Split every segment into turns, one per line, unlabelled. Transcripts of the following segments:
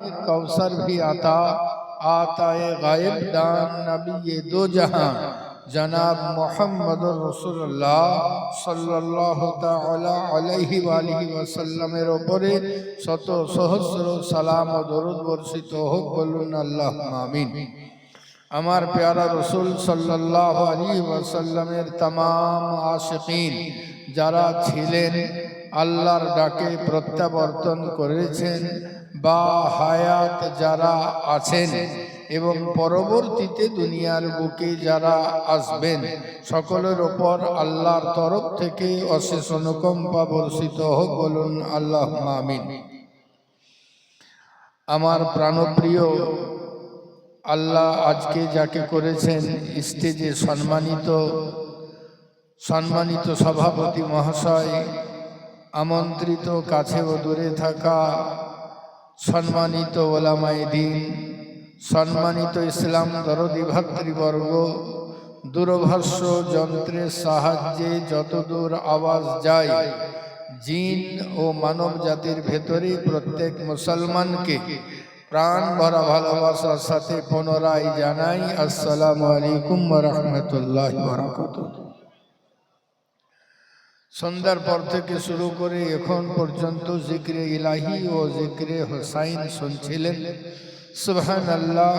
कौसर भी आता आता है गायब दान नबी ये दो जहां जनाब मोहम्मद রসুল্লাহ সাল্লাহ আলাইহি আলিহি ওয়াসাল্লামের ওপরে শত সহস্র সালাম ও দরুদ বর্ষিত হোক বলুন আল্লাহ আমিন আমার প্যারা রসুল সাল্লাহ আলী ওয়াসাল্লামের তাম আশিকিন যারা ছিলেন আল্লাহর ডাকে প্রত্যাবর্তন করেছেন বা হায়াত যারা আছেন এবং পরবর্তীতে দুনিয়ার বুকে যারা আসবেন, সকলের ওপর আল্লাহর তরফ থেকে অশেষ অনুকম্পা বর্ষিত হোক বলুন আল্লাহ আমিন। আমার প্রাণপ্রিয় আল্লাহ আজকে যাকে করেছেন স্টেজে সম্মানিত সম্মানিত সভাপতি মহাশয়, আমন্ত্রিত কাছে ও দূরে থাকা সম্মানিত ওলামাই দিন, সম্মানিত ইসলাম দরদি ভাতৃবর্গ, দূরভাষ্য যন্ত্রের সাহায্যে যতদূর আওয়াজ যায়, জিন ও মানব জাতির ভেতরে প্রত্যেক মুসলমানকে প্রাণ ভরা ভালোবাসার সাথে পুনরায় জানাই আসসালামু আলাইকুম রহমতুল্লাহ বারাকাতুহ। সন্ধ্যার পর থেকে শুরু করে এখন পর্যন্ত জিক্রে ইলাহি ও জিক্রে হোসাইন শুনছিলেন। সুবহান আল্লাহ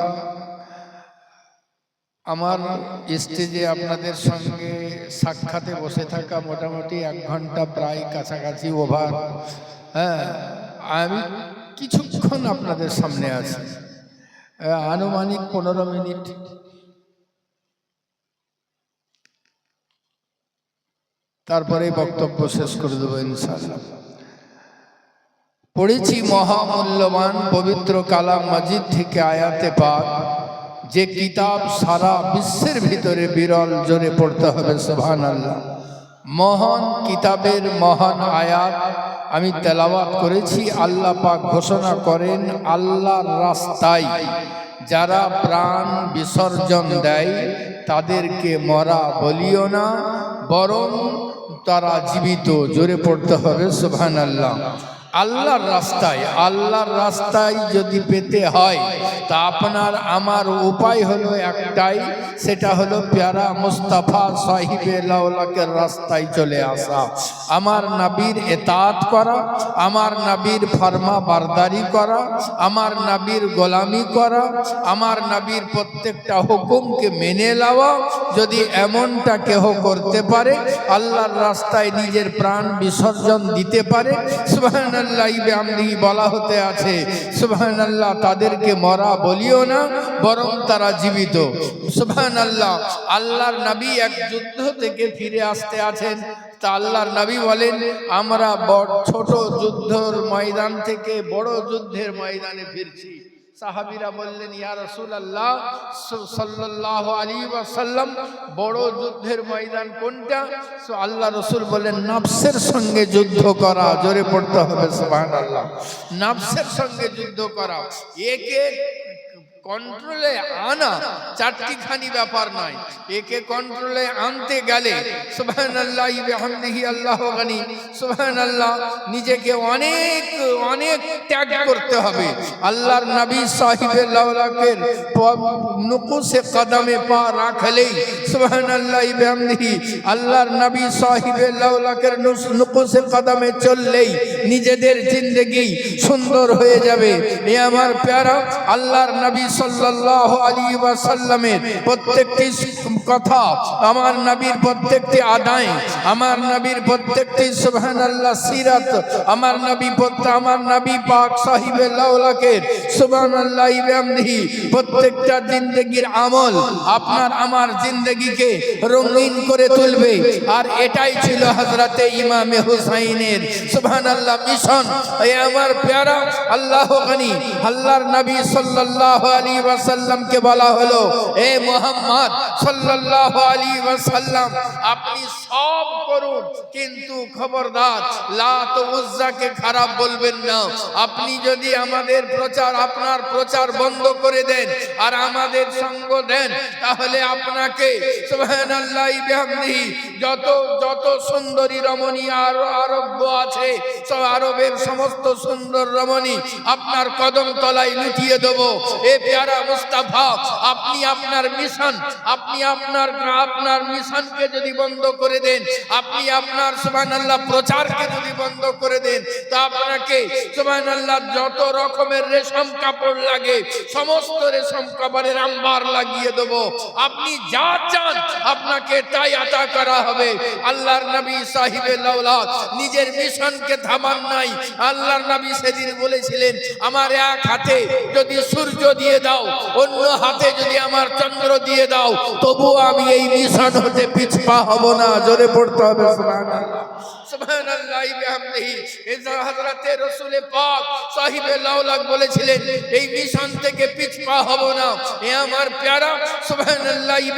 আমার স্টেজে আপনাদের সঙ্গে সাক্ষাতে বসে থাকা মোটামুটি এক ঘণ্টা প্রায় কাছাকাছি ওভার। হ্যাঁ আমি কিছুক্ষণ আপনাদের সামনে আছি। আনুমানিক পনেরো মিনিট তারপরে বক্তব্য শেষ করে দেবো ইনশাআল্লাহ। পড়েছি মহামূল্যবান পবিত্র কালাম মাজিদ থেকে আয়াতে পাক, যে কিতাব সারা বিশ্বের ভিতরে বিরল, জোরে পড়তে হবে সোহান আল্লাহ মহান কিতাবের মহান আয়াত আমি তেলাওয়াত করেছি, আল্লাহ পাক ঘোষণা করেন, আল্লাহর রাস্তায় যারা প্রাণ বিসর্জন দেয়, তাদেরকে মরা বলিও না, বরং তারা জীবিত জোরে পড়তে হবে সুবহান আল্লাহ আল্লাহর রাস্তায় আল্লাহর রাস্তায় যদি পেতে হয়, তা আপনার আমার উপায় হলো একটাই, সেটা হলো প্যারা মুস্তাফা সাহিবে লাউলাকের রাস্তায় চলে আসা। আমার নাবির এতাত করা, আমার নাবির ফার্মা বারদারি করা, আমার নাবির গোলামি করা, আমার নাবির প্রত্যেকটা হুকুমকে মেনে নেওয়া, যদি এমনটা কেহ করতে পারে, আল্লাহর রাস্তায় নিজের প্রাণ বিসর্জন দিতে পারে বলা হতে আছে, সুবহানাল্লাহ তাদেরকে মরা বলিও না, বরং তারা জীবিত। সুবহানাল্লাহ, আল্লাহর নবী এক যুদ্ধ থেকে ফিরে আসতে আছেন। তা আল্লাহর নবী বলেন, আমরা বড় ছোট যুদ্ধর ময়দান থেকে বড় যুদ্ধের ময়দানে ফিরছি। সাহাবিরা বললেন, ইয়া রসুল আল্লাহ সাল্লাহ আলী ওয়াসাল্লাম, বড় যুদ্ধের ময়দান কোনটা? সো আল্লাহ রসুল বলেন নাফসের সঙ্গে যুদ্ধ করা, জোরে পড়তে হবে সুবহান আল্লাহ নাফসের সঙ্গে যুদ্ধ করা। একে কন্ট্রোলে আনা চারটি খানি ব্যাপার নয়। একে কন্ট্রোলে আনতে গেলে, সুবহানাল্লাহ, বিহামদিহি, আল্লাহ গানি, সুবহানাল্লাহ, নিজেকে অনেক অনেক ত্যাগ করতে হবে। আল্লাহর নবী সাহিবে লাউলাকের নুকুসে কদমে পা রাখলেই, সুবহানাল্লাহ, বিহামদিহি, আল্লাহর নবী সাহিবে লাউলাকের নুকুসে কদমে চললেই নিজেদের জিন্দগি সুন্দর হয়ে যাবে। এ আমার প্যারা, আল্লাহর নবী সাল্লাল্লাহু আলাইহি ওয়াসাল্লামের প্রত্যেকটি কথা, আমার নবীর প্রত্যেকটি আদায়, আমার নবীর প্রত্যেকটি সুবহানাল্লাহ সিরাত, আমার নবী প্রত্যেক আমার নবী পাক সাহিবে লাউলাকের সুবহানাল্লাহ বিহামদিহি প্রত্যেকটা জিন্দগির আমল আপনার আমার জিন্দগিকে রঙিন করে তুলবে। আর এটাই ছিল হযরতে ইমামে হুসাইনের সুবহানাল্লাহ মিশন। এ আমার প্যারা, আল্লাহ গনি, আল্লাহর নবী সাল্লাল্লাহু আলাইহি ওয়াসাল্লামকে বলা হলো, এ মোহাম্মদ সাল্লাল্লাহু আলাইহি ওয়াসাল্লাম, আপনি সব করুন, কিন্তু খবরদার লাত খারাপ বলবেন না। আপনি যদি আমাদের প্রচার, আপনার প্রচার বন্ধ করে দেন আর আমাদের সঙ্গ দেন, তাহলে আপনাকে যত যত সুন্দরী রমণী আর আরব্য আছে, সব আরবের সমস্ত সুন্দর রমণী আপনার কদম তলায় লুটিয়ে দেবো। এ পেয়ারা মুস্তাফা, আপনি আপনার মিশন, আপনি আপনার আপনার মিশনকে যদি বন্ধ করে দেন, আপনি আপনার সুবহানাল্লাহ প্রচারকে যদি বন্ধ করে দেন, তা আপনাকে সুবহানাল্লাহ যত রকমের রেশম কাপড় লাগে, সমস্ত রেশম কাপড়ের আম্বার লাগিয়ে দেব। আপনি যা চান, আপনাকে তাই আতা করা হবে। আল্লাহর নবী সাহিবে লাউলাদ নিজের মিশনকে থামান নাই। আল্লাহর নবী সেদিন বলেছিলেন, আমার এক হাতে যদি সূর্য দিয়ে দাও। অন্য হাতে যদি আমার চন্দ্র দিয়ে দাও, তবুও আমি এই মিশন হতে পিছপা হব না। জোরে পড়তে হবে হযরতে রাসূল পাক সাহিবে লাউলাক বলেছিলেন, এই মিশন থেকে পিছপা হব না। এ আমার প্যারা, সুবহানাল্লাহি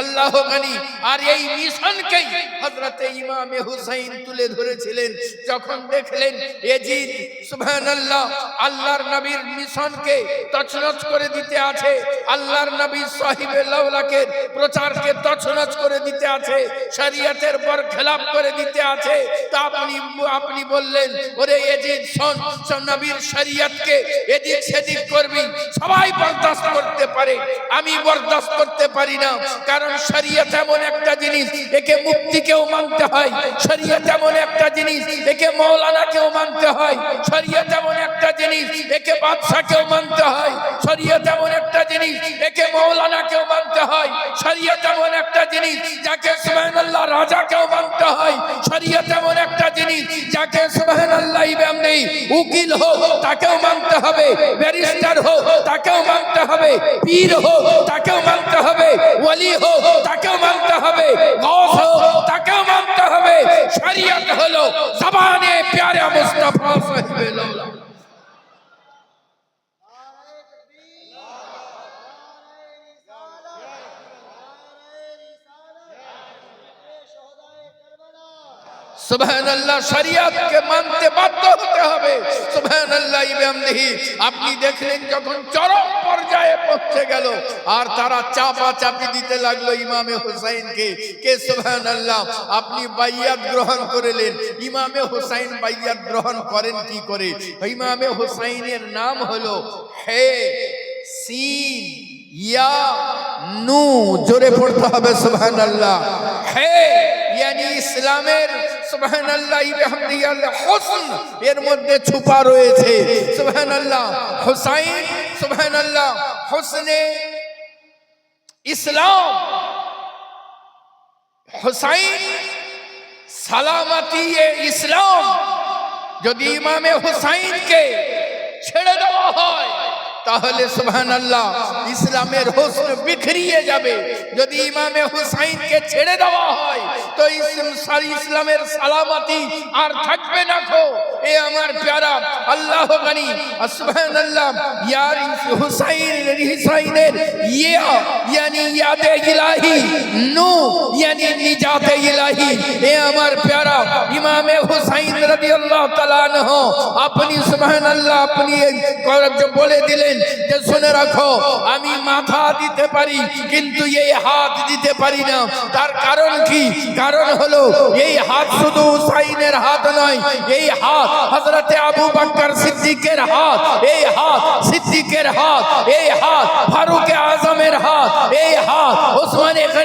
আল্লাহ গানি। আর এই মিশনকেই হযরতে ইমামে হুসাইন তুলে ধরেছিলেন। যখন দেখলেন এজিদ, সুবহানাল্লাহ, আল্লাহর নবীর মিশনকে তছনছ করে দিতে আছে, আল্লাহর নবী সাহিবে লাউলাকের প্রচারকে তছনছ করে দিতে আছে, শরীয়তের পর খেলাপ করে দিতে আছে তা আপনি আপনি বললেন, ওরে এজিদ, শোন শোন নবীর শরীয়তকে এদিক সেদিক করবি। সবাই বরদাস্ত করতে পারে। আমি বরদাস্ত করতে পারি না। কারণ শরীয়ত এমন একটা জিনিস, একে মুক্তিকেও মানতে হয়। শরীয়ত এমন একটা জিনিস, একে মৌলানাকেও মানতে হয়। শরীয়ত এমন একটা জিনিস, একে বাদশাকেও মানতে হয়। শরীয়ত এমন একটা জিনিস, একে মৌলানাকেও মানতে হয়। শরীয়ত এমন একটা জিনিস, যাকে সুবহানাল্লাহ রাজাকেও মানতে হয়। শরীয়ত এমন একটা জিনিস যাকে সুবহানাল্লাহ নেই, উকিল হোক, তাকেও মানতে হবে, ব্যারিস্টার হোক, তাকেও মানতে হবে, পীর হোক, তাকেও মানতে হবে ওলি হোক, তাকেও মানতে হবে গৌস হোক, তাকেও মানতে হবে, শরিয়ত হলো জবানে প্যারে মুস্তাফা সাহেবে হতে হবে। আপনি দেখলেন চরম পর্যায়ে গেল, আর তারা চাপা চাপি দিতে লাগল ইমামে কে সুবহানাল্লাহ? আপনি বাইয়াত গ্রহণ করলেন। ইমামে হুসাইন বাইয়াত গ্রহণ করেন কি করে? ইমামে হুসাইনের নাম হলো হে সিন, ইয়া নু জোরে পড়তে হবে সুবহানাল্লাহ। ইয়ানি ইসলামের, সুবহানাল্লাহ বিহামদিহি আল হুসন এর মধ্যে ছুপা রয়েছে। সুবহানাল্লাহ, হুসাইন, সুবহানাল্লাহ, হুসনে ইসলাম, হুসাইন সালামতি ইসলাম। যদি ইমামে হুসাইনকে ছেড়ে দেওয়া হয় তাহলে সুবহান আল্লাহ ইসলামের হোসন বিখরিয়ে যাবে। যদি ইমামে হুসাইনকে ছেড়ে দেওয়া হয়, তো ইসলাম- সারি ইসলামের সালামতি আর থাকবে না খো এ আমার প্যারা, আল্লাহ গানি সুবহান আল্লাহ ইয়ার হুসাইন হুসাইনের ইয়া, ইয়ানি ইয়াদে ইলাহি, নু, ইয়ানি নিজাতে ইলাহি। এ আমার প্যারা, ইমামে হুসাইন রাদিয়াল্লাহু তাআলা আনহু, আপনি সুবহানাল্লাহ, আপনি বলে দিলেন যে শুনে রাখো আমি মাথা দিতে পারি কিন্তু এই হাত দিতে পারি না। তার কারণ কি? কারণ হলো এই হাত শুধু হুসাইনের হাত নয় এই হাত হযরতে আবু বকর সিদ্দিকের হাত এই হাত সিদ্দিকের হাত এই হাত ফারুক আজমের হাত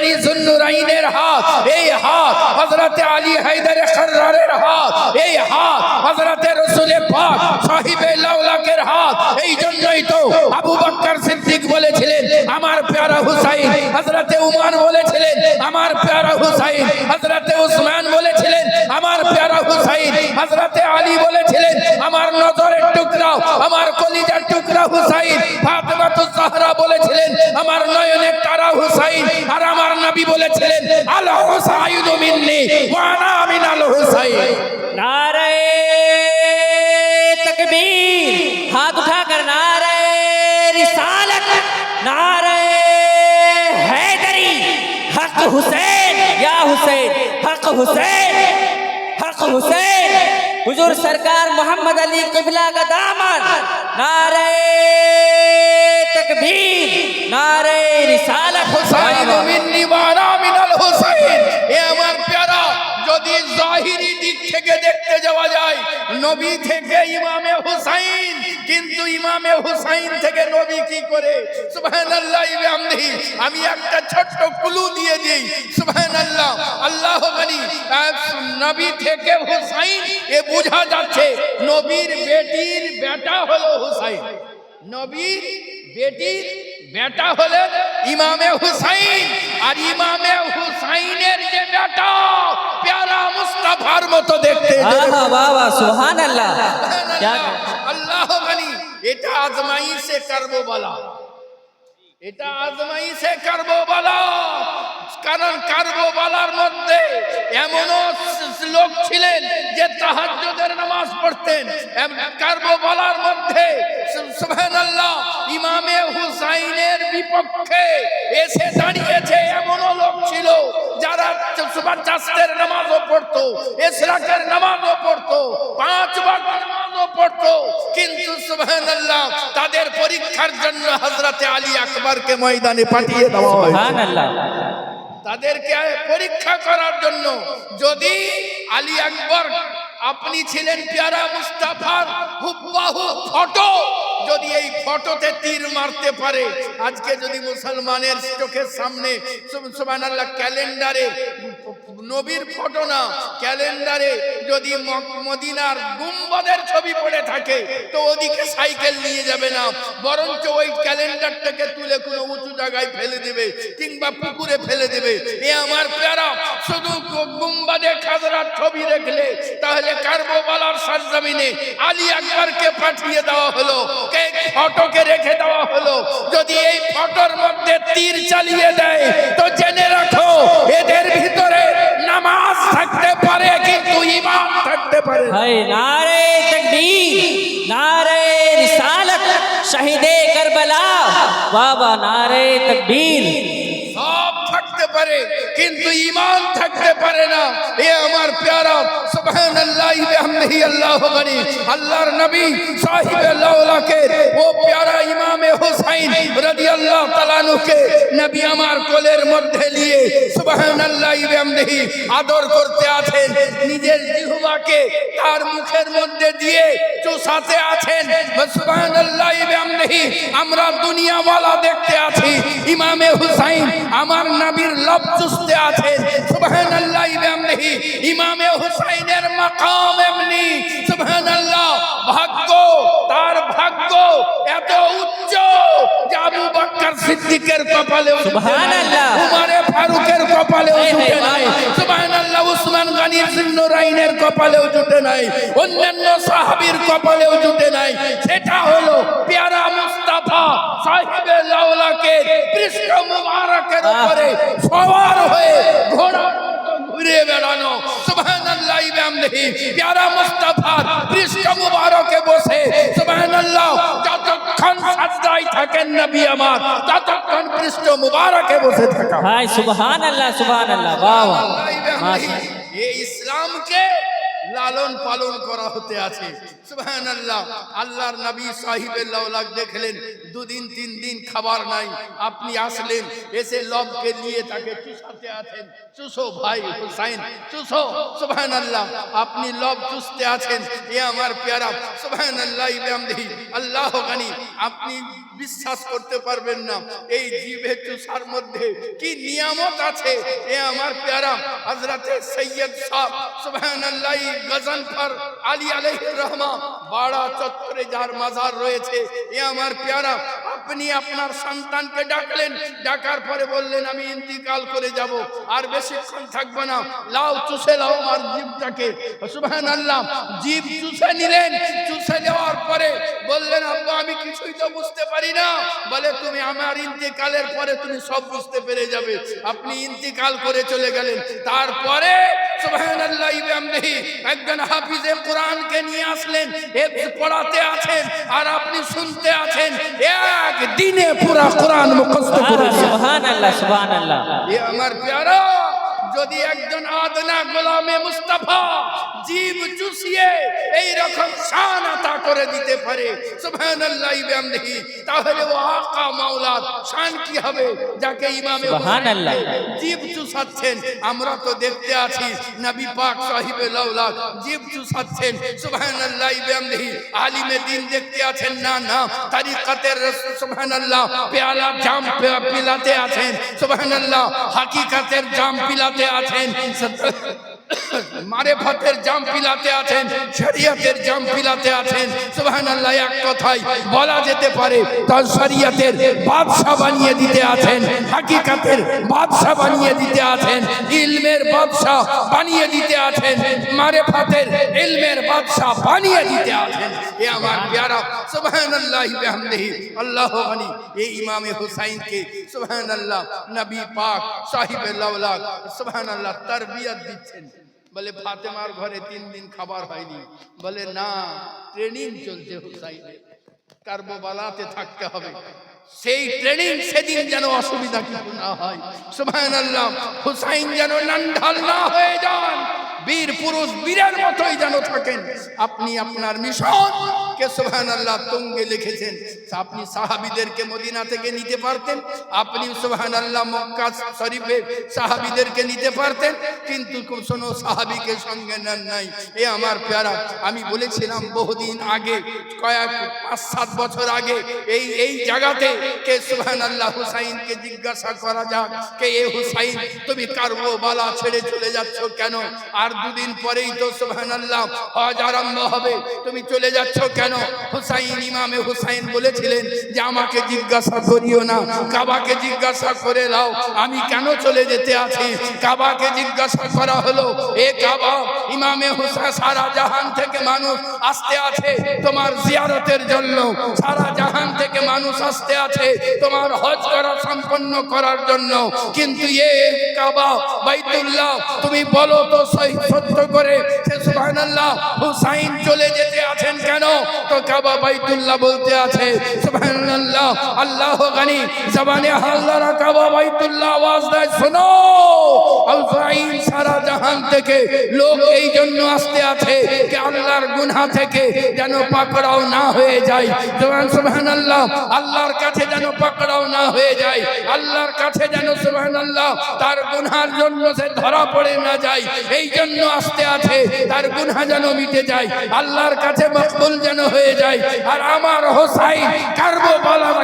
ওসমানে গনি জুন্নুরাইনের হাত, এই হাত হযরতে আলী হায়দার খররারের হাত, এই হাত হযরতে রাসূলে পাক সাহিবে লাউলাকের হাত এই জন্যই তো আবু বকর সিদ্দিক বলেছিলেন, আমার প্যারা হুসাইন, হযরতে উমান বলেছিলেন, আমার প্যারা হুসাইন, হযরতে উসমান বলেছিলেন আমার প্যারা হুসাইন হযরতে আলী বলেছিলেন আমার নজরের টুকরা আমার কলিজার টুকরা হুসাইন ফাতেমাতুজ জাহরা বলেছিলেন আমার নয়নের তারা হুসাইন আর আমার নবী বলেছিলেন আল হুসাইন মিন্নি ওয়া আনা মিনাল হুসাইন
नारे तकबीर हाथ उठाकर नारे रिसालत नारे हैदरी हक हुसैन या हुसैन हक हुसैन حق حسین، حضور سرکار محمد علی قبلہ کا دامن، نعرہ
تکبیر، نعرہ رسالت حسین۔ من وانا من الحسین۔ یا যদি জাহিরি দিক থেকে দেখতে যাওয়া যায়, নবী থেকে ইমামে হুসাইন, কিন্তু ইমামে হুসাইন থেকে নবী কি করে? সুবহানাল্লাহ বিহামদিহি আমি একটা ছোট্ট ক্লু দিয়ে দিই। সুবহানাল্লাহ, আল্লাহ বলি নবী থেকে হুসাইন, এ বোঝা যাচ্ছে নবীর বেটির বেটা হলো হুসাইন। নবীর বেটির বেটা হলেন ইমামে হুসাইন, আর ইমামে হুসাইনের
بیٹا پیارا
مسقفارم تو دیکھتے اللہ آزمائی سے کرو بولا آزمائی سے کربو بلا কার্গোবালার মধ্যে এমনও লোক ছিলেন যে তাহাজ্জুদের নামাজ পড়তেন। কার্গোবালার মধ্যে সুবহানাল্লাহ, ইমামে হুসাইনের বিপক্ষে এসে দাঁড়িয়েছে এমনও লোক ছিল যারা সুবাহ চাষের নামাজও পড়তো, এসরাকের নামাজও পড়তো, পাঁচ বাগের নামাজও পড়তো। কিন্তু সুবহানাল্লাহ, তাদের পরীক্ষার জন্য হযরতে আলী আকবরকে ময়দানে পাঠিয়ে দেওয়া
হয় সুবহানাল্লাহ।
তাদেরকে পরীক্ষা করার জন্য যদি আলী আকবর আপনি ছিলেন পেয়ারা মুস্তাফার হুবাহু ফটো যদি এই ফটোতে তীর মারতে পারে, আজকে যদি মুসলমানের চোখের সামনে সুবহানাল্লাহ ক্যালেন্ডারে, নবীর ফটো না, ক্যালেন্ডারে যদি মদিনার গুম্বদের ছবি পড়ে থাকে, তো ওদিকে সাইকেল নিয়ে যাবে না, বরঞ্চ ওই ক্যালেন্ডারটাকে তুলে কোনো উঁচু জায়গায় ফেলে দেবে কিংবা পুকুরে ফেলে দেবে। এ আমার প্যারা, শুধু গুম্বাদে খাজরার ছবি দেখলে, তাহলে কার্বোবালার সরজমিনে আলী আকবরকে পাঠিয়ে দেওয়া হলো। ফটোকে রেখে দেওয়া হলো। যদি এই ফটোর মধ্যে তীর চালিয়ে দেয় তো জেনে রাখো এদের ভিতরে নামাজ থাকতে পারে কিন্তু ইমান থাকতে পারে
নারে তকবীর নারে রিসালাত শহীদে কারবালা বাবা
নারে তকবীর। পারে, কিন্তু ইমান থাকতে পারে না। এ আমার প্যারা আল্লাহু আদর করতে আছেন। নিজের তার মুখের মধ্যে দিয়ে চুষাতে আছেন। সুবহানাল্লাহ বিহামদিহি, আমরা দুনিয়াওয়ালা দেখতে আছি। ইমামে হুসাইন আমার নবীর লব চুষতে আছেন সুবহানাল্লাহ বিহামদিহি ইমামে হুসাইনের মাকাম এমনি সুবহানাল্লাহ ভাগ্য তার ভাগ্য এত উচ্চ যে আবু বকর সিদ্দিকের নাই।
সুবহানাল্লাহ।
উমারে ফারুকের কপালে
বাহ,
নাই
বাহ।
সুবহানাল্লাহ উসমান গানির জিন্নুরাইনের কপালেও জুটে নাই অন্যান্য সাহাবীর কপালেও জুটে নাই সেটা হলো পেয়ারা মাথা সাহেবে লাওলাকে পৃষ্ঠ মুবারকের উপরে সওয়ার হয়ে ঘোড়া ঘুরে বেড়ানো। সুবহানাল্লাহ ইবামদেহি প্যারা মুস্তাফার পৃষ্ঠ মুবারকে বসে। সুবহানাল্লাহ যতক্ষণ সাজদায় থাকেন নবী আমার ততক্ষণ পৃষ্ঠ মুবারকে বসে থাকা।
হায় সুবহানাল্লাহ সুবহানাল্লাহ বাহ বাহ।
এই ইসলামকে লালন পালন করা হতে আছে। সুবহান আল্লাহ আল্লাহর নবী সাহিবের লাউলাক দেখলেন, দুদিন, তিন দিন খাবার নাই, আপনি আসলেন, এসে লবকে নিয়ে তাকে চুষাতে আছেন। চুষো ভাই হুসাইন, চুষো সুবহান আল্লাহ আপনি লব চুষতে আছেন, এ আমার পেয়ারা সুবহান আল্লাহ ইবামদিহি আল্লাহ গানি, আপনি বিশ্বাস করতে পারবেন না, এই জীবে চুষার মধ্যে কি নিয়ামত আছে? এ আমার পেয়ারা হজরতে সৈয়দ সাহ, সুবহানাল্লাহ, গজনফর আলী আলাইহির রহমা বাড়া চত্বরে যার মাজার রয়েছে, এ আমার পেয়ারা। আপনি আপনার সন্তানকে ডাকলেন, ডাকার পরে বললেন, আমি ইন্তিকাল করে যাব, আর বেশিক্ষণ থাকব না। লাও চুষে লাও আমার জীবটাকে। সুবহানাল্লাহ, জীব চুষে নিলেন, চুষে নেওয়ার পরে বললেন, আব্বা, আমি কিছুই তো বুঝতে পারি না। বলে, তুমি আমার ইন্তিকালের পরে তুমি সব বুঝতে পেরে যাবে। আপনি ইন্তিকাল করে চলে গেলেন। তারপরে, সুবহানাল্লাহ বিহামদিহি একজন হাফিজে কোরআনকে নিয়ে আসলেন পড়াতে আছেন আর আপনি শুনতে আছেন এক দিনে পুরা কোরআন মুখস্থ করে
সুবহানাল্লাহ সুবহানাল্লাহ।
এ আমার প্যারা। যদি একজন আদনা গোলামে মুস্তাফা জীব চুষিয়ে এই রকম শান আতা করে দিতে পারে সুবহানাল্লাহ বিহামদিহি তাহলে ও আকা মাওলার শান কি হবে যাকে ইমামে
সুবহানাল্লাহ।
জীব চুষাচ্ছেন আমরা তো দেখতে আছি নবী পাক সাহিবে লাউলা জীব চুষাচ্ছেন সুবহানাল্লাহ বিহামদিহি আলিমে দিন দেখতে আছেন না না তারিকাতের সুবহানাল্লাহ পেয়ালা জাম পিলাতে আছেন সুবহানাল্লাহ হাকিকাতের জাম পিলাতে আছেন মারেফতের জাম পিলাতে আছেন, শরিয়তের জাম পিলাতে আছেন। সুবহানাল্লাহ, এক কথায় বলা যেতে পারে, তার শরিয়তের বাদশা বানিয়ে দিতে আছেন, হাকিকাতের বাদশা বানিয়ে দিতে আছেন, ইলমের বাদশা বানিয়ে দিতে আছেন মারেফতের ইলমের বাদশা বানিয়ে দিতে আছেন। এ আমার প্যারা, সুবহানাল্লাহ বিহামদিহি, আল্লাহ গনি এই ইমামে হুসাইনকে সুবহানাল্লাহ, নবী পাক সাহিবে লাউলাক সুবহানাল্লাহ, তরবিয়ত দিচ্ছেন। বলে, ফাতেমার ঘরে তিন দিন খাবার হয়নি। বলে, না ট্রেনিং চলছে হুসাইনের। কার্বোবালাতে থাকতে হবে। সেই ট্রেনিং সেদিন যেন অসুবিধা কিছু না হয়। সুবহানাল্লাহ, হুসাইন যেন নান্ডাল না হয়ে যান। বীর পুরুষ বীরের মতোই যেন থাকেন। আপনি আপনার মিশন কে সুবহানাল্লাহ তুঙ্গে লিখেছেন। আপনি সাহাবীদেরকে মদিনা থেকে নিতে পারতেন, আপনি সুবহানাল্লাহ মক্কা শরীফে সাহাবীদেরকে নিতে পারতেন, কিন্তু কোনো সাহাবীকে সঙ্গে নেন নাই। এ আমার প্যারা, আমি বলেছিলাম বহুদিন আগে, কয়েক পাঁচ সাত বছর আগে, এই এই জায়গাতে কে সুবহানাল্লাহ হুসাইনকে জিজ্ঞাসা করা যাক, কে, এ হুসাইন, তুমি কারবালা ছেড়ে চলে যাচ্ছ কেন? আর দুদিন পরেই তো সুবহানাল্লাহ হজ আরম্ভ হবে, তুমি চলে যাচ্ছ কেন? হুসাইন ইমামে হুসাইন বলেছিলেন যে আমাকে জিজ্ঞাসা করিও না, কাবাকে জিজ্ঞাসা করে নাও, আমি কেন চলে যেতে আছি? কাবাকে জিজ্ঞাসা করা হলো, এ কাবা, ইমামে হুসাইন সারা জাহান থেকে মানুষ আসতে আছে তোমার জিয়ারতের জন্য, সারা জাহান থেকে মানুষ আসতে আছে, তোমার হজ করা সম্পন্ন করার জন্য। কিন্তু এ কাবা, বাইতুল্লাহ, তুমি বলো তো সত্য করে, সে চলে যেতে আছেন কেন? তো কাবা, বাইতুল্লাহ বলতে আছে আল্লাহ শোনো সারা জাহান থেকে লোক এই জন্য আসতে আছে আল্লাহর গুনাহ থেকে যেন পাকড়াও না হয়ে যায়। জবান সুবহানাল্লাহ আল্লাহর কাছে যেন পাকড়াও না হয়ে যায়, আল্লাহর কাছে যেন সুবহানাল্লাহ তার গুনহার জন্য সে ধরা পড়ে না যায়, এই জন্য আসতে আছে, তার গুনহা যেন মিটে যায়, আল্লাহর কাছে মকবুল যেন হয়ে যায়, আর আমার হোসাইন কারবোবালার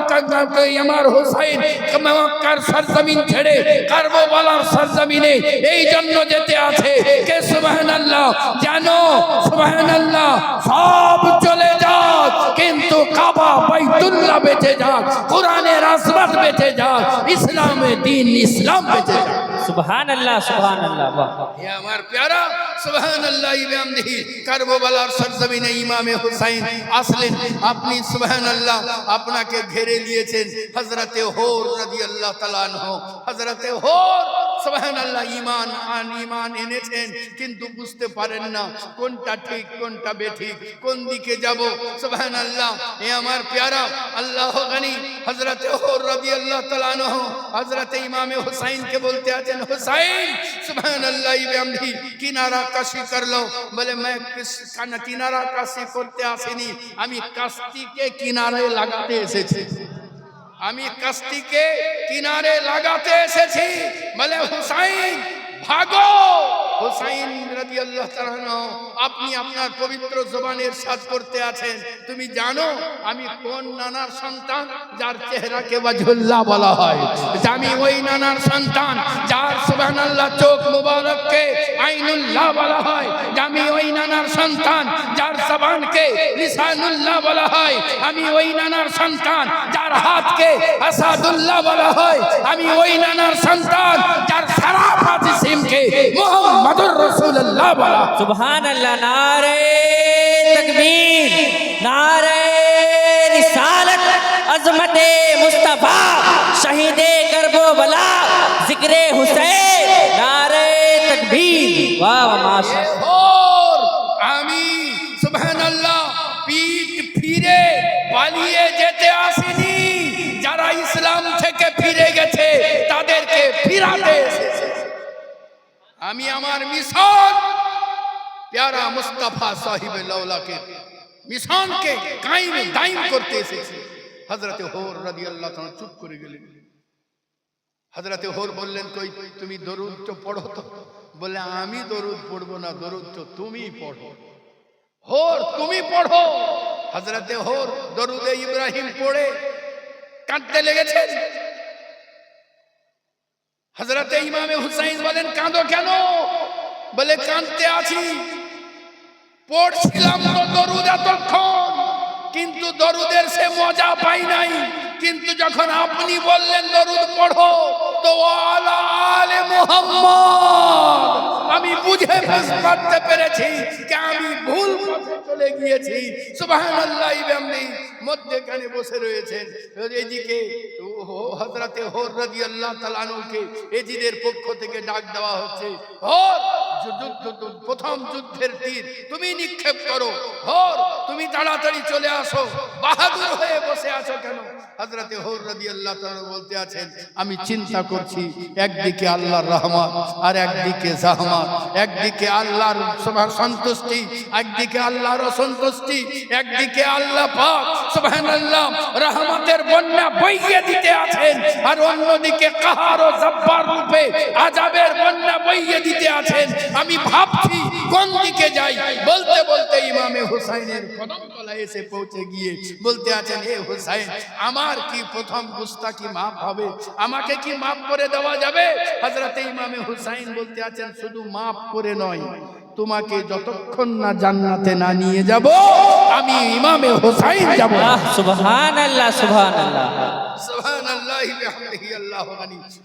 আমার হোসাইন মক্কার সরজমিন ছেড়ে কারবোবালার সরজমিনে এই জন্য যেতে আছে, কে সুবহানাল্লাহ? জানো, সুবহানাল্লাহ, সব চলে যাক কিন্তু কাবা বাইতুল্লাহ বেঁচে যাক কোরআনের আসমাত বেঁচে যাক ইসলামের দিন ইসলাম বেঁচে যাক।
সুবহানাল্লাহ সুবহানাল্লাহ বাহ।
এ আমার প্যারা সুবহানাল্লাহ বিহামদিহি কারবালার সরজমিনে ইমামে হুসাইন আসলেন। আপনি সুবহানাল্লাহ আপনাকে ঘিরে নিয়েছেন হযরতে হোর রাদিয়াল্লাহু তাআলা আনহু। হযরতে হোর সুবহানাল্লাহ ঈমান আন ঈমান এনেছেন, কিন্তু বুঝতে পারেন না কোনটা ঠিক, কোনটা বেঠিক, কোন দিকে যাব। সুবহানাল্লাহ, এ আমার প্যারা, আল্লাহ গনি। হযরতে হোর রাদিয়াল্লাহু তাআলা আনহু, হযরতে ইমামে হুসাইনকে বলতে আছেন, হুসাইন, সুবহানাল্লাহ বিহামদিহি, কিনারা কাশি করল বলে কিনারা কাশি করতে আসেনি। আমি কাস্তিকে কিনারে লাগাতে এসেছি। আমি কাস্তিকে কিনারে লাগাতে এসেছি। বলে, হুসাইন, ভাগো। হুসাইন রাজি আল্লাহ আপনি আপনার পবিত্র জবানের সাজ করতে আছেন। তুমি জানো, আমি কোন নানার সন্তান যার চেহারাকে ওয়াজহুল্লাহ বলা হয়? আমি ওই নানার সন্তান যার সুবহানাল্লাহ চোখ মুবারককে আইনুল্লাহ বলা হয়। আমি ওই নানার সন্তান যার জবানকে লিসানুল্লাহ বলা হয়। আমি ওই নানার সন্তান যার হাতকে আসাদুল্লাহ বলা হয়। আমি ওই নানার সন্তান যার সারাফাত ইসমকে মুহাম্মাদুর রাসূলুল্লাহ বলা اللہ
نعرہ تکبیر، نعرہ رسالت عظمت مصطفیٰ، شہید کرب و بلا، ذکر حسین، نعرہ تکبیر۔ واہ ماشاء
اور آمین۔ سبحان اللہ پیٹ پھیرے، والیے جیتے آسینی۔ جارا اسلام تھے کہ پھیرے گے تھے تادر گেছে তাদেরকে ফিরাতে এসেছে আমি আমার মিশন প্যারা মুস্তাফা সাহিব লৌলাকে মিশনকে কায়েম দাইম করতে এসেছি হজরতে হোর রাদি আল্লাহ চুপ করে গেলেন। হজরতে হোর বললেন, কই, তুমি দরুদ তো পড়ো তো? বলে আমি দরুদ পড়ব না, দরুদ তো তুমি পড়ো। হোর, তুমি পড়ো? হজরতে হোর দরুদে ইব্রাহিম পড়ে কাঁদতে লেগেছেন। হজরতে ইমামে হুসাইন বলেন, কাঁদো কেন? বলে, কাঁদতে আছি। পড়ছিলাম তো দরুদ এতক্ষণ। কিন্তু দরুদের সে মজা পাই নাই। কিন্তু যখন আপনি বললেন, দরুদ পড়ো, তো আলা আলে মোহাম্মদ। আমি বুঝে করতে পেরেছি যে আমি ভুল পথে চলে গিয়েছি। সুবহানাল্লাহ আপনি মধ্যখানে বসে রয়েছেন এদিকে হযরতে হোর রাদিয়াল্লাহু তাআলা আনহুকে এজিদের পক্ষ থেকে ডাক দেওয়া হচ্ছে। হোর প্রথম যুদ্ধের তীর, তুমি নিক্ষেপ করো। হোর, তুমি তাড়াতাড়ি চলে আসো। বাহাদুর হয়ে বসে আছো কেন? হযরতে হোর রাদিয়াল্লাহু তাআলা বলতে আছেন আমি চিন্তা করছি একদিকে আল্লাহর রহমত আর একদিকে জাহমত। একদিকে আল্লাহর সন্তুষ্টি একদিকে আল্লাহর অসন্তুষ্টি একদিকে আল্লাহ পাক সুবহানাল্লাহ রহমতের বন্যা বইয়ে দিতে আছেন আর অন্যদিকে কাহার ও জব্বার রূপে আজাবের বন্যা বইয়ে দিতে আছেন। আমি ভাবছি কোন দিকে যাই বলতে ইমামে হুসাইনের কদম তলায় এসে পৌঁছে গিয়ে বলতে আছেন হে হুসাইন, আমার কি প্রথম গুস্তাকি মাফ হবে? আমাকে কি মাফ করে দেওয়া যাবে? হযরতে ইমামে হুসাইন বলতে আছেন, শুধু মাফ করে নয় তোমাকে যতক্ষণ না জান্নাতে না নিয়ে যাব আমি ইমামে হোসাইন যাব। সুবহানাল্লাহি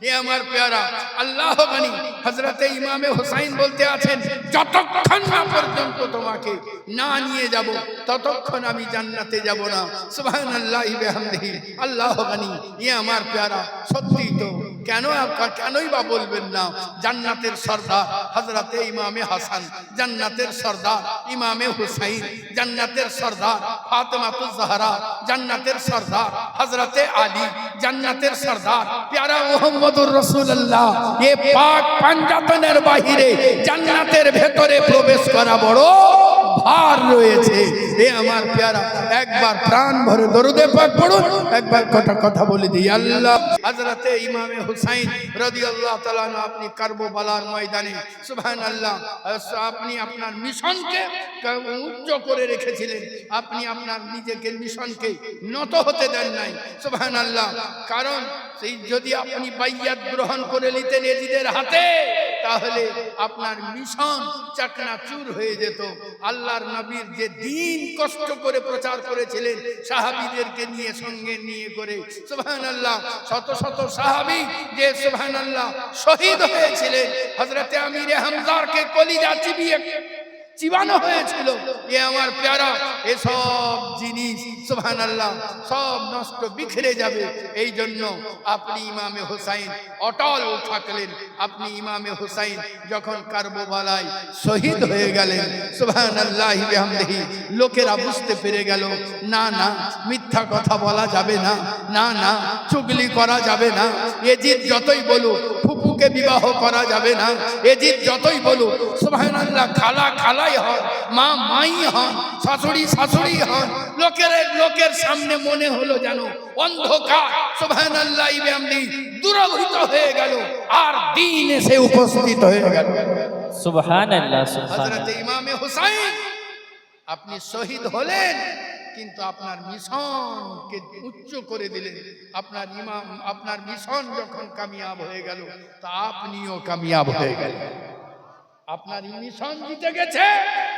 এ আমার পেয়ারা আল্লাহ গানি। হযরতে ইমামে হুসাইন বলতে আছেন যতক্ষণ না পর্যন্ত তোমাকে না নিয়ে যাব ততক্ষণ আমি জান্নাতে যাব না। সুবহানাল্লাহি বিহামদিহি আল্লাহ গানি। এ আমার পেয়ারা সত্যি তো কেন কেনই বা বলবেন না? জান্নাতের সর্দার হযরতে ইমামে হাসান। জান্নাতের সর্দার, ইমামে হুসাইন, জান্নাতের সর্দার ফাতেমাতুল জাহরা, জান্নাতের সর্দার, হযরতে আলী, জান্নাতের সর্দার, প্যারা মুহাম্মদুর রাসূলুল্লাহ। এ পাক পাঞ্জাতনের বাহিরে জান্নাতের ভেতরে প্রবেশ করা বড় ভার রয়েছে। এ আমার প্যারা, একবার প্রাণ ভরে দরুদে পাক পড়ুন, একবার কথা কথা বলে দিই। আল্লাহ, হযরতে ইমামে হুসাইন রাদিয়াল্লাহু তাআলা আনহু, আপনি কারবালার ময়দানে, সুবহানাল্লাহ, আপনি আপনার মিশনকে উচ্চ করে রেখেছিলেন। আপনি আপনার নিজেকে মিশনকে নত হতে দেন নাই, সুবহানাল্লাহ, কারণ সেই যদি আপনি বাইয়াত গ্রহণ করে নিতেন এজিদের হাতে, তাহলে আপনার মিশন চাকনা চুর হয়ে যেত। আল্লাহর নবীর যে দিন কষ্ট করে প্রচার করেছিলেন, সাহাবিদেরকে নিয়ে, সঙ্গে নিয়ে করে সোহান আল্লাহ শত শত সাহাবী যে সোহান আল্লাহ শহীদ হয়েছিলেন, হযরতে আমিরে হামজারকে কলিজা চিবিয়ে চিবানো হয়েছিল। এ আমার প্যারা এসব জিনিস, সুবহানাল্লাহ, সব নষ্ট বিখরে যাবে। এই জন্য আপনি ইমামে হোসাইন অটল থাকলেন। আপনি ইমামে হোসাইন যখন কারবোবালায় শহীদ হয়ে গেলেন, সুবহানাল্লাহ বিহামদিহি, লোকেরা বুঝতে পেরে গেল, না না, মিথ্যা কথা বলা যাবে না না না, চুগলি করা যাবে না। এজিদ যতই বলুক ফুপুকে বিবাহ করা যাবে না। এজিদ যতই বলুক সুবহানাল্লাহ খালা খালাই হন মা মাই হন শাশুড়ি শাশুড়ি হন লোকের লোকের সামনে মনে হলো যেন অন্ধকার। সুবহানাল্লাহ বিহামদি দূরভূত হয়ে গেল আর দিন এসে উপস্থিত হয়ে গেল।
সুবহান আল্লাহ সুবহান
হযরত ইমামে হুসাইন আপনি শহীদ হলেন। কিন্তু আপনার মিশনকে উচ্চ করে দিলেন। আপনার ইমাম, আপনার মিশন যখন কামিয়াব হয়ে গেল, তা আপনিও কামিয়াব হয়ে গেলেন। আপনার মিশন জিতে গেছে,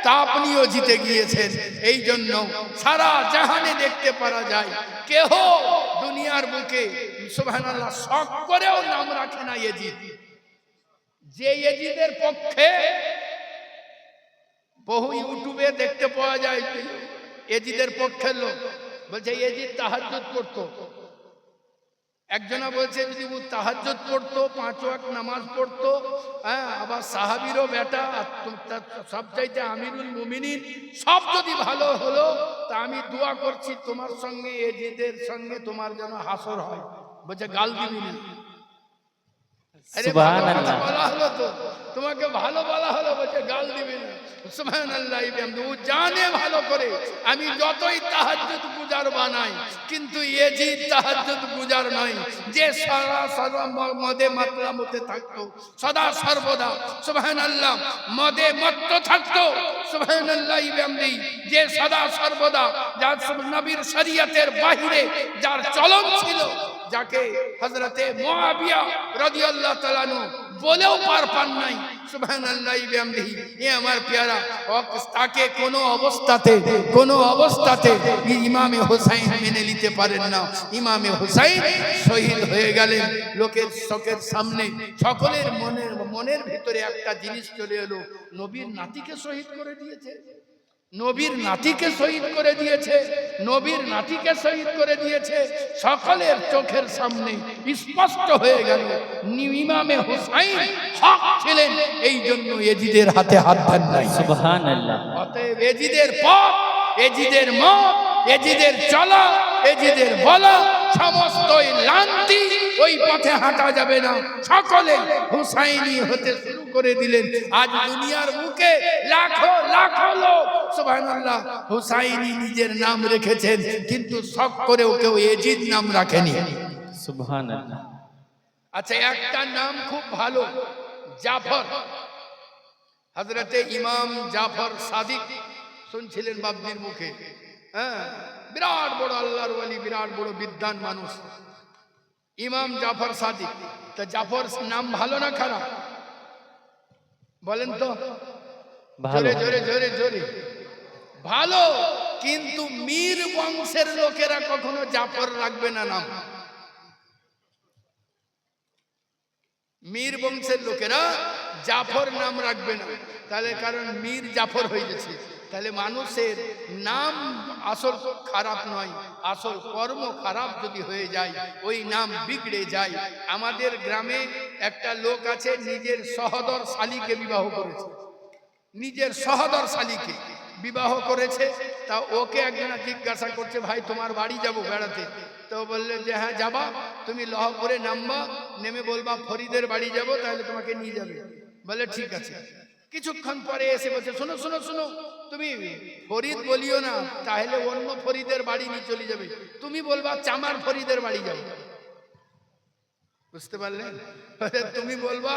তা আপনিও জিতে গিয়েছেন। এই জন্য সারা জাহানে দেখতে পারা যায়, কেহ দুনিয়ার বুকে সুবহানাল্লাহ শখ করেও নাম রাখে না এজিদ যে এজিদের পক্ষে বহু ইউটিউবে দেখতে পাওয়া যায় এজিদের পক্ষের লোক। বলছে এজিদ তাহাজ্জুদ পড়তো। একজনা বলছে, যদি পড়তো, পাঁচ ওয়াক্ত নামাজ পড়তো হ্যাঁ আবার সাহাবিরও বেটা, আর তো- তা- সবচাইতে আমিরুল মুমিনিন, সব যদি ভালো হলো, তা আমি দোয়া করছি তোমার সঙ্গে, এজিদের সঙ্গে তোমার যেন হাসর হয়। বলছে, গাল দিবি না। আরে
সুবহানাল্লাহ।
ভালো কথা বলা হলো তো তোমাকে ভালো বলা হলো বলছে গাল দিবে না ও জানে ভালো করে আমি যতই তাহাজ্জুদ গুজার বানাই কিন্তু এজিদ তাহাজ্জুদ গুজার নয় যে সারা সারা মদে মাতলা মতে থাকতো সদা সর্বদা সুবহানাল্লাহ মদে মত্ত থাকতো সুবহানাল্লাহ বিহামদি যে সদা সর্বদা যার নবীর শরীয়তের বাহিরে যার চলন ছিল যাকে হজরতে রাদিয়াল্লাহু তাআলা বলেও পার পান নাই। এ আমার পেয়ারা তাকে কোনো অবস্থাতে অবস্থাতে ইমামে হোসাইন মেনে নিতে পারেন না। ইমামে হোসাইন শহীদ হয়ে গেলেন। লোকের চোখের সামনে সকলের মনের মনের ভিতরে একটা জিনিস চলে এলো। নবীর নাতিকে শহীদ করে দিয়েছে। নবীর নাতিকে শহীদ করে দিয়েছে নবীর নাতিকে শহীদ করে দিয়েছে সকলের চোখের সামনে স্পষ্ট হয়ে গেল ইমামে হুসাইন হক ছিলেন এই জন্য এজিদের হাতে হাত দেন নাই।
সুবহানাল্লাহ।
অতএব এজিদের পথ এজিদের মত এজিদের চলা এজিদের বলা সমস্ত ওই লান্তি ওই পথে হাঁটা যাবে না। সকলে হুসাইনি হতে শুরু করে দিলেন। আজ দুনিয়ার মুখে লাখো লাখো লোক সুবহানাল্লাহ হুসাইনি নিজের নাম রেখেছেন কিন্তু সব করেও কেউ এজিদ নাম রাখেনি।
সুবহানাল্লাহ।
আচ্ছা একটা নাম খুব ভালো জাফর। হজরতে ইমাম জাফর সাদিক শুনছিলেন বাবজির মুখে? হ্যাঁ? বিরাট বড় আল্লাহর ওয়ালি বিরাট বড় বিদ্বান মানুষ। ইমাম জাফর সাদিক। তা জাফর নাম ভালো না খারাপ? বলেন তো। জোরে জোরে জোরে জোরে। ভালো কিন্তু মীর বংশের লোকেরা কখনো জাফর রাখবে না নাম। মীর বংশের লোকেরা জাফর নাম রাখবে না। তাহলে কারণ মীর জাফর হয়ে গেছে। তাহলে মানুষের নাম আসল খারাপ নয়, আসল কর্ম খারাপ যদি হয়ে যায়, ওই নাম বিগড়ে যায়। আমাদের গ্রামে একটা লোক আছে, নিজের সহদর শালিকে বিবাহ করেছে। নিজের সহদর শালিকে বিবাহ করেছে, তা ওকে একজনা জিজ্ঞাসা করছে, ভাই, তোমার বাড়ি যাব বেড়াতে? তো বললে যে হ্যাঁ যাবা। তুমি লহ করে নামবা, নেমে বলবা, ফরিদের বাড়ি যাব, তাহলে তোমাকে নিয়ে যাবে। বলে, ঠিক আছে। কিছুক্ষণ পরে এসে বলছে শোনো শোনো শোনো তুমি ফরিদ বলিও না তাহলে অন্য ফরিদের বাড়ি নিয়ে চলে যাবে। তুমি বলবা চামার ফরিদের বাড়ি যাব বুঝতে পারলেন বলে, তুমি বলবা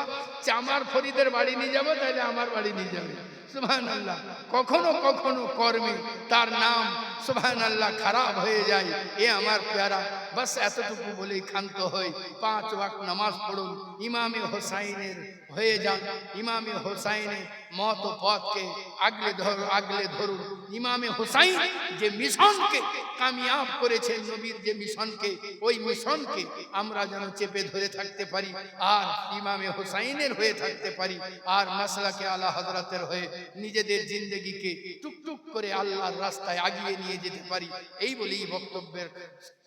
চামার ফরিদের বাড়ি নিয়ে যাব তাহলে আমার বাড়ি নিয়ে যাবে। সুবহান আল্লাহ কখনো কখনো কর্মে তার নাম সুবহান আল্লাহ খারাপ হয়ে যায়। এ আমার প্যারা। বাস এতটুকু বলেই ক্ষান্ত হই। পাঁচ ওয়াক্ত নামাজ পড়ুন। ইমামে হোসাইনের হয়ে যান ইমামে হোসাইনের মত পথকে আগলে ধর, আগলে ধরুন। ইমামে হোসাইন যে মিশনকে কামিয়াব করেছেন নবীর যে মিশনকে, ওই মিশনকে আমরা যেন চেপে ধরে থাকতে পারি, আর ইমামে হোসাইনের হয়ে থাকতে পারি, আর মাসলাকে আলা হজরতের হয়ে নিজেদের জিন্দগিকে টুকটুক করে আল্লাহর রাস্তায় আগিয়ে নিয়ে যেতে পারি, এই বলেই বক্তব্যের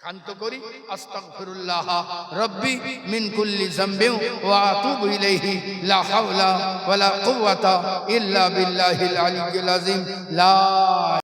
কান্ত করি। আস্তাগফিরুল্লাহ রব্বি মিন কুল্লি যামবিন ওয়া আতুবু ইলাইহি, লা হাওলা ওয়ালা কুওয়াতা إلا بالله العلي العظيم. لا